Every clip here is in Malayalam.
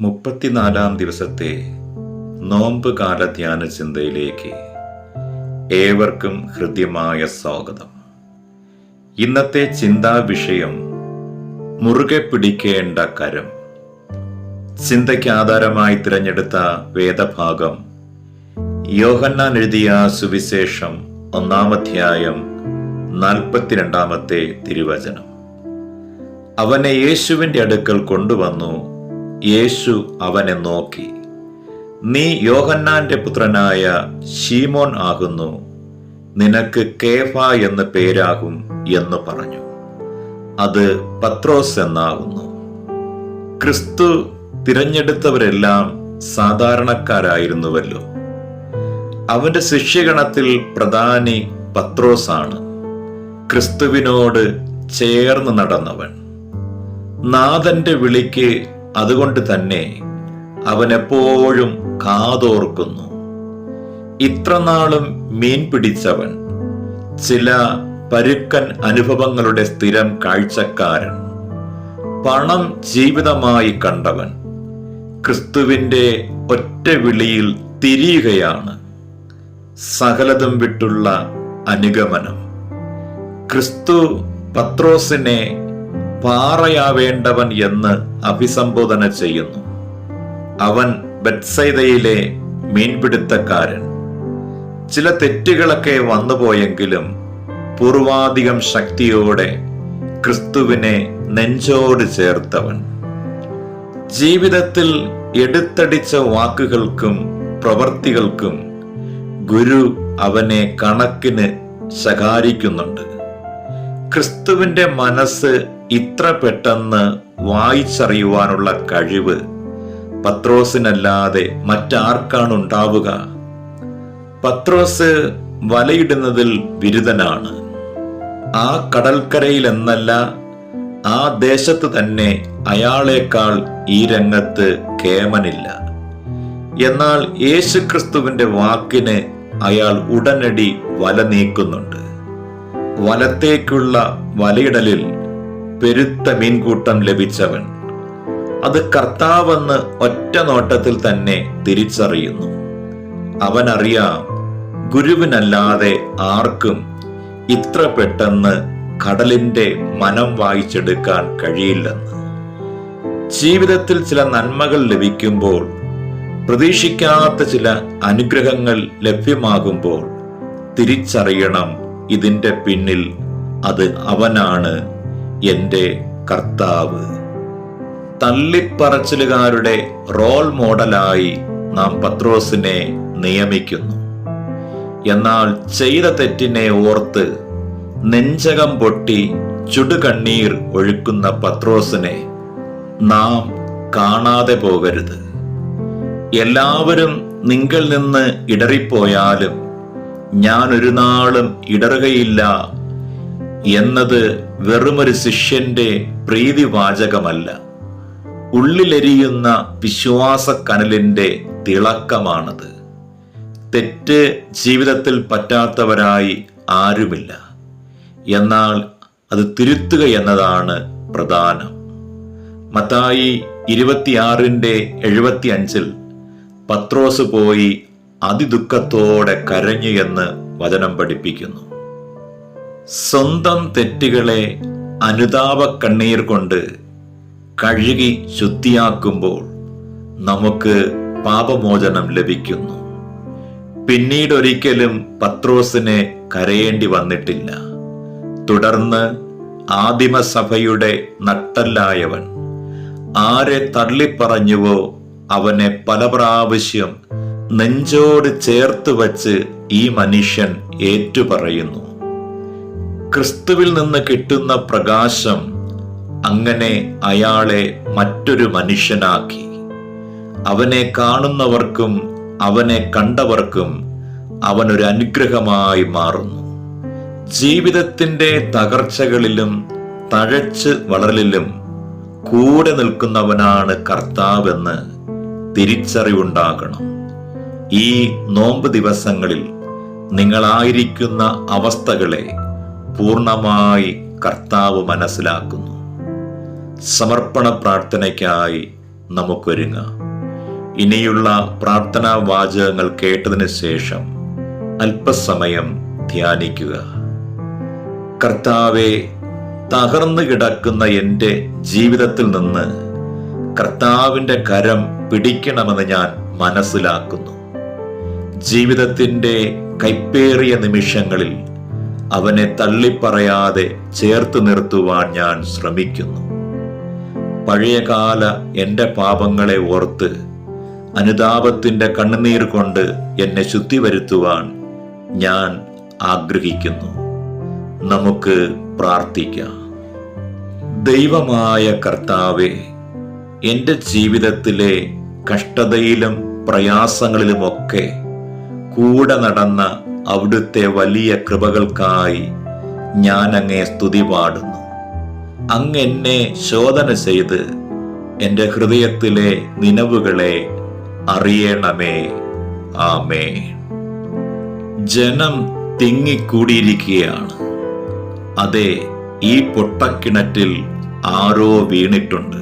മുപ്പത്തിനാലാം ദിവസത്തെ നോമ്പ് കാല ധ്യാന ചിന്തയിലേക്ക് ഏവർക്കും ഹൃദ്യമായ സ്വാഗതം. ഇന്നത്തെ ചിന്താ വിഷയം മുറുകെ പിടിക്കേണ്ട കരം. ചിന്തയ്ക്ക് ആധാരമായി തിരഞ്ഞെടുത്ത വേദഭാഗം യോഹന്നാൻ എഴുതിയ സുവിശേഷം ഒന്നാമധ്യായം നാൽപ്പത്തിരണ്ടാമത്തെ തിരുവചനം. അവനെ യേശുവിന്റെ അടുക്കൽ കൊണ്ടുവന്നു യേശു അവനെ നോക്കി. നീ യോഹന്നാന്റെ പുത്രനായ ഷീമോൻ ആകുന്നു. നിനക്ക് കേഫ എന്ന് പേരാകും എന്ന് പറഞ്ഞു. അത് പത്രോസ് എന്നാകുന്നു. ക്രിസ്തു തിരഞ്ഞെടുത്തവരെല്ലാം സാധാരണക്കാരായിരുന്നുവല്ലോ. അവന്റെ ശിഷ്യഗണത്തിൽ പ്രധാനി പത്രോസാണ്. ക്രിസ്തുവിനോട് ചേർന്ന് നടന്നവൻ. നാഥന്റെ വിളിക്ക് അതുകൊണ്ട് തന്നെ അവൻ എപ്പോഴും കാതോർക്കുന്നു. ഇത്രനാളും മീൻ പിടിച്ചവൻ ചില പരുക്കൻ അനുഭവങ്ങളുടെ സ്ഥിരം കാഴ്ചക്കാരൻ പണം ജീവിതമായി കണ്ടവൻ ക്രിസ്തുവിന്റെ ഒറ്റ വിളിയിൽ തിരിയുകയാണ്. സകലതും വിട്ടുള്ള അനുഗമനം. ക്രിസ്തു പത്രോസിനെ പാറയാവേണ്ടവൻ എന്ന് അഭിസംബോധന ചെയ്യുന്നു. അവൻ ബത്സൈതയിലെ മീൻപിടുത്തക്കാരൻ. ചില തെറ്റുകളൊക്കെ വന്നുപോയെങ്കിലും പൂർവാധികം ശക്തിയോടെ ക്രിസ്തുവിനെ നെഞ്ചോട് ചേർത്തവൻ. ജീവിതത്തിൽ എടുത്തടിച്ച വാക്കുകൾക്കും പ്രവർത്തികൾക്കും ഗുരു അവനെ കണക്കിന് ശകാരിക്കുന്നുണ്ട്. ക്രിസ്തുവിന്റെ മനസ്സ് ഇത്ര പെട്ടെന്ന് വായിച്ചറിയുവാനുള്ള കഴിവ് പത്രോസിനല്ലാതെ മറ്റാർക്കാണ് ഉണ്ടാവുക പത്രോസ് വലയിടുന്നതിൽ ബിരുദനാണ് ആ കടൽക്കരയിൽ എന്നല്ല ആ ദേശത്ത് തന്നെ അയാളേക്കാൾ ഈ രംഗത്ത് കേമനില്ല. എന്നാൽ യേശുക്രിസ്തുവിന്റെ വാക്കിന് അയാൾ ഉടനടി വല നീക്കുന്നുണ്ട്. വലത്തേക്കുള്ള വലയിടലിൽ പെരുത്ത മീൻകൂട്ടം ലഭിച്ചവൻ. അത് കർത്താവെന്ന് ഒറ്റ നോട്ടത്തിൽ തന്നെ തിരിച്ചറിയുന്നു. അവനറിയാം ഗുരുവിനല്ലാതെ ആർക്കും ഇത്ര പെട്ടെന്ന് കടലിന്റെ മനം വായിച്ചെടുക്കാൻ കഴിയില്ലെന്ന്. ജീവിതത്തിൽ ചില നന്മകൾ ലഭിക്കുമ്പോൾ പ്രതീക്ഷിക്കാത്ത ചില അനുഗ്രഹങ്ങൾ ലഭ്യമാകുമ്പോൾ തിരിച്ചറിയണം ഇതിന്റെ പിന്നിൽ അത് അവനാണ് എന്റെ കർത്താവ്. തള്ളിപ്പറച്ചിലുകാരുടെ റോൾ മോഡലായി നാം പത്രോസിനെ നിയമിക്കുന്നു. എന്നാൽ ചെയ്ത തെറ്റിനെ ഓർത്ത് നെഞ്ചകം പൊട്ടി ചുടുകണ്ണീർ ഒഴുക്കുന്ന പത്രോസിനെ നാം കാണാതെ പോകരുത്. എല്ലാവരും നിങ്ങൾ നിന്ന് ഇടറിപ്പോയാലും ഞാൻ ഒരു നാളും ഇടറുകയില്ല എന്നത് വെറുമൊരു ശിഷ്യന്റെ പ്രീതിവാചകമല്ല. ഉള്ളിലെരിയുന്ന വിശ്വാസക്കനലിന്റെ തിളക്കമാണത്. തെറ്റ് ജീവിതത്തിൽ പറ്റാത്തവരായി ആരുമില്ല. എന്നാൽ അത് തിരുത്തുക എന്നതാണ് പ്രധാനം. മത്തായി ഇരുപത്തിയാറിന്റെ എഴുപത്തി അഞ്ചിൽ പത്രോസ് പോയി അതിദുഃഖത്തോടെ കരഞ്ഞു എന്ന് വചനം പഠിപ്പിക്കുന്നു. സ്വന്തം തെറ്റുകളെ അനുതാപ കണ്ണീർ കൊണ്ട് കഴുകി ശുദ്ധിയാക്കുമ്പോൾ നമുക്ക് പാപമോചനം ലഭിക്കുന്നു. പിന്നീട് ഒരിക്കലും പത്രോസിനെ കരയേണ്ടി വന്നിട്ടില്ല. തുടർന്ന് ആദിമസഭയുടെ നട്ടല്ലായവൻ ആരെ തള്ളിപ്പറഞ്ഞുവോ അവനെ പല പ്രാവശ്യം നെഞ്ചോട് ചേർത്ത് വച്ച് ഈ മനുഷ്യൻ ഏറ്റുപറയുന്നു. ക്രിസ്തുവിൽ നിന്ന് കിട്ടുന്ന പ്രകാശം അങ്ങനെ അയാളെ മറ്റൊരു മനുഷ്യനാക്കി. അവനെ കാണുന്നവർക്കും അവനെ കണ്ടവർക്കും അവനൊരു അനുഗ്രഹമായി മാറുന്നു. ജീവിതത്തിന്റെ തകർച്ചകളിലും തഴച്ച് വളരലിലും കൂടെ നിൽക്കുന്നവനാണ് കർത്താവെന്ന് തിരിച്ചറിവുണ്ടാകണം. ഈ നോമ്പ് ദിവസങ്ങളിൽ നിങ്ങളായിരിക്കുന്ന അവസ്ഥകളെ പൂർണമായി കർത്താവ് മനസ്സിലാക്കുന്നു. സമർപ്പണ പ്രാർത്ഥനയ്ക്കായി നമുക്കൊരുങ്ങാം ഇനിയുള്ള പ്രാർത്ഥനാ വാചകങ്ങൾ കേട്ടതിന് ശേഷം അല്പസമയം ധ്യാനിക്കുക. കർത്താവെ തകർന്നു കിടക്കുന്ന എന്റെ ജീവിതത്തിൽ നിന്ന് കർത്താവിന്റെ കരം പിടിക്കണമെന്ന് ഞാൻ മനസ്സിലാക്കുന്നു. ജീവിതത്തിന്റെ കൈപ്പേറിയ നിമിഷങ്ങളിൽ അവനെ തള്ളിപ്പറയാതെ ചേർത്ത് നിർത്തുവാൻ ഞാൻ ശ്രമിക്കുന്നു. പഴയകാല എന്റെ പാപങ്ങളെ ഓർത്ത് അനുതാപത്തിന്റെ കണ്ണുനീർ കൊണ്ട് എന്നെ ശുദ്ധി വരുത്തുവാൻ ഞാൻ ആഗ്രഹിക്കുന്നു. നമുക്ക് പ്രാർത്ഥിക്കാം. ദൈവമായ കർത്താവെ എന്റെ ജീവിതത്തിലെ കഷ്ടതയിലും പ്രയാസങ്ങളിലുമൊക്കെ കൂടെ നടന്ന അവിടുത്തെ വലിയ കൃപകൾക്കായി ഞാൻ അങ്ങേ സ്തുതി പാടുന്നു. അങ്ങ് എന്നെ ശോധന ചെയ്ത് എന്റെ ഹൃദയത്തിലെ നിലവുകളെ അറിയണമേ. ആമേ ജനം തിങ്ങിക്കൂടിയിരിക്കുകയാണ്. അതെ ഈ പൊട്ടക്കിണറ്റിൽ ആരോ വീണിട്ടുണ്ട്.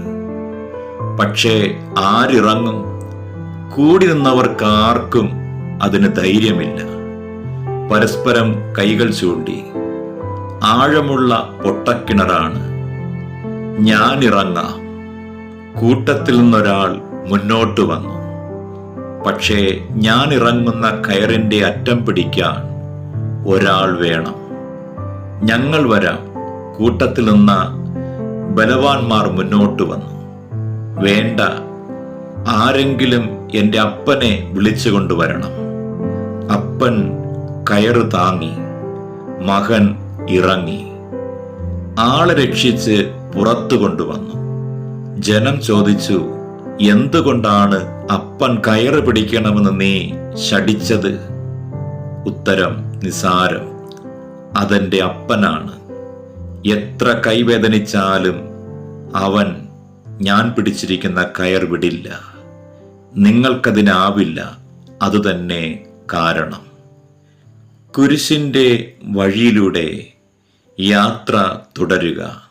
പക്ഷേ ആരിറങ്ങും? കൂടി നിന്നവർക്കാർക്കും അതിന് ധൈര്യമില്ല. പരസ്പരം കൈകൾ ചൂണ്ടി. ആഴമുള്ള പൊട്ടക്കിണറാണ്. ഞാനിറങ്ങാം. കൂട്ടത്തിൽ നിന്നൊരാൾ മുന്നോട്ട് വന്നു. പക്ഷേ ഞാൻ ഇറങ്ങുന്ന കയറിന്റെ അറ്റം പിടിക്കാൻ ഒരാൾ വേണം. ഞങ്ങൾ വരാം. കൂട്ടത്തിൽ നിന്ന ബലവാന്മാർ മുന്നോട്ട് വന്നു. വേണ്ട. ആരെങ്കിലും എന്റെ അപ്പനെ വിളിച്ചു കൊണ്ടുവരണം അപ്പൻ കയറ് താങ്ങി മകൻ ഇറങ്ങി. ആളെ രക്ഷിച്ച് പുറത്തു കൊണ്ടുവന്നു. ജനം ചോദിച്ചു എന്തുകൊണ്ടാണ് അപ്പൻ കയറ് പിടിക്കണമെന്ന് നീ ശടിച്ചത് ഉത്തരം നിസാരം. അതെന്റെ അപ്പനാണ്. എത്ര കൈവേദനിച്ചാലും അവൻ ഞാൻ പിടിച്ചിരിക്കുന്ന കയർ വിടില്ല. നിങ്ങൾക്കതിനാവില്ല. അതുതന്നെ കാരണം. കുരിശിന്റെ വഴിയിലൂടെ യാത്ര തുടരുക.